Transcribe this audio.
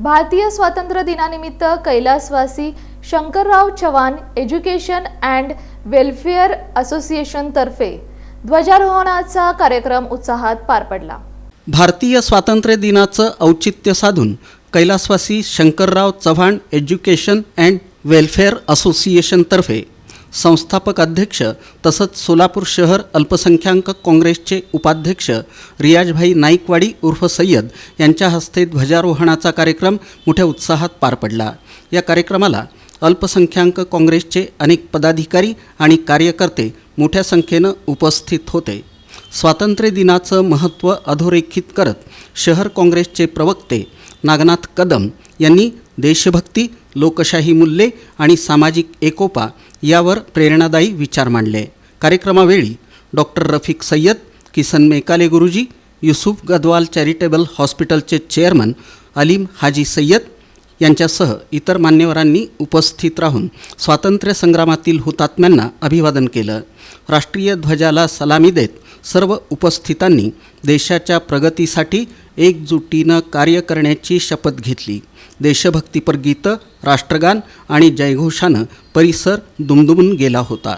भारतीय स्वातंत्र्य दिनानिमित्त कैलासवासी Shankarrao Chavan education and welfare असोसिएशनतर्फे ध्वजारोहणाचा कार्यक्रम उत्साहात पार पडला. भारतीय स्वातंत्र्य दिनाचं औचित्य साधून कैलासवासी Shankarrao Chavan education and welfare असोसिएशनतर्फे संस्थापक अध्यक्ष तसंच सोलापूर शहर अल्पसंख्याक काँग्रेसचे उपाध्यक्ष रियाजभाई नाईकवाडी उर्फ सय्यद यांच्या हस्ते ध्वजारोहणाचा कार्यक्रम मोठ्या उत्साहात पार पडला. या कार्यक्रमाला अल्पसंख्याक काँग्रेसचे अनेक पदाधिकारी आणि कार्यकर्ते मोठ्या संख्येनं उपस्थित होते. स्वातंत्र्य दिनाचं महत्त्व अधोरेखित करत शहर काँग्रेसचे प्रवक्ते नागनाथ कदम यांनी देशभक्ती लोकशाही मूल्ये आणि सामाजिक एकोपा यावर प्रेरणादायी विचार मांडले. कार्यक्रमावेळी डॉक्टर रफिक सय्यद किसन मेकाले गुरुजी युसुफ गदवाल चॅरिटेबल हॉस्पिटलचे चेअरमन अलीम हाजी सय्यद यांच्यासह इतर मान्यवरांनी उपस्थित राहून स्वातंत्र्य संग्रामातील हुतात्म्यांना अभिवादन केलं. राष्ट्रीय ध्वजाला सलामी देत सर्व उपस्थितांनी देशाच्या प्रगतीसाठी एकजुटीनं कार्य करण्याची शपथ घेतली. देशभक्तीपर गीतं राष्ट्रगान आणि जयघोषानं परिसर दुमदुमून गेला होता.